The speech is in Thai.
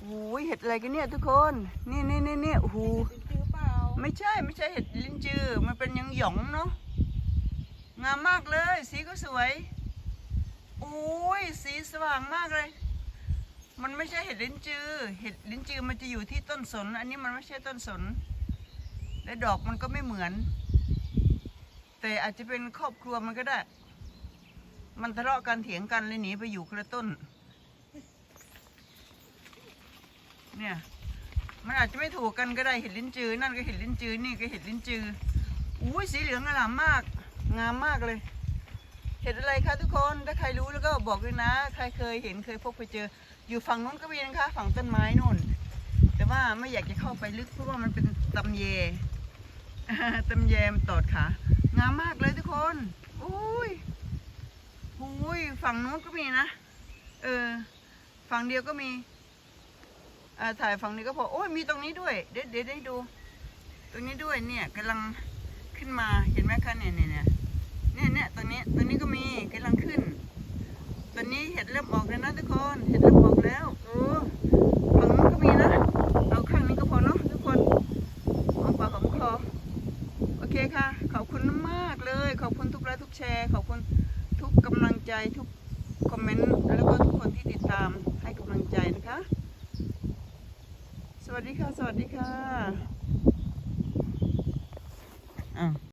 โอ้ยเห็ดอะไรกันเนี่ยทุกคน นี่นี่นี่นี่หจื้อเปล่าไม่ใช่ไม่ใช่เห็ดลิ้นจือ มันเป็นยังหยองเนาะ งามมากเลย สีก็สวยโอ้ยสีสว่างมากเลย มันไม่ใช่เห็ดลิ้นจือ เห็ดลิ้นจือมันจะอยู่ที่ต้นสน อันนี้มันไม่ใช่ต้นสน และดอกมันก็ไม่เหมือน แต่อาจจะเป็นครอบครัวมันก็ได้ มันทะเลาะกันเถียงกันเลยหนีไปอยู่คนละต้น เนี่ย มันอาจจะไม่ถูกกันก็ได้เห็ดลิ้นจือ นั่นก็เห็ดลิ้นจือ นี่ก็เห็ดลิ้นจือ อุ้ยสีเหลืองอลามมาก งามมากเลย เห็ดอะไรคะทุกคน ถ้าใครรู้แล้วก็บอกด้วยนะ ใครเคยเห็นเคยพบเคยเจอ อยู่ฝั่งนู้นก็มีนะคะ ฝั่งต้นไม้นู่น แต่ว่าไม่อยากจะเข้าไปลึกเพราะว่ามันเป็นตำเยตำเยมตอดขางามมากเลยทุกคนอุ้ยอุ้ยฝั่งนู้นก็มีนะ เออ ฝั่งเดียวก็มี ถ่ายฝั่งนี้ก็พอโอ้ยมีตรงนี้ด้วย เดี๋ยวเดี๋ยวได้ดู ตรงนี้ด้วยเนี่ยกำลังขึ้นมาเห็นไหมคะเนี่ยเนี่ยเนี่ยเนี่ยเนี่ยตรงนี้ตรงนี้ก็มีกำลังขึ้นตอนนี้เห็ดเริ่มออกแล้วนะทุกคนเห็ดเริ่มออกแล้วเออฝั่งนู้นก็มีนะเอาข้างนี้ก็พอเนาะทุกคนหอมปากหอมคอโอเคค่ะ ขอบคุณมากเลย ขอบคุณทุกไลค์ทุกแชร์ ขอบคุณทุกกำลังใจทุกคอมเมนต์แล้วก็ทุกคนที่ติดตามให้กำลังใจนะคะ ส วัสดีค่ะ สวัสดีค่ะอะ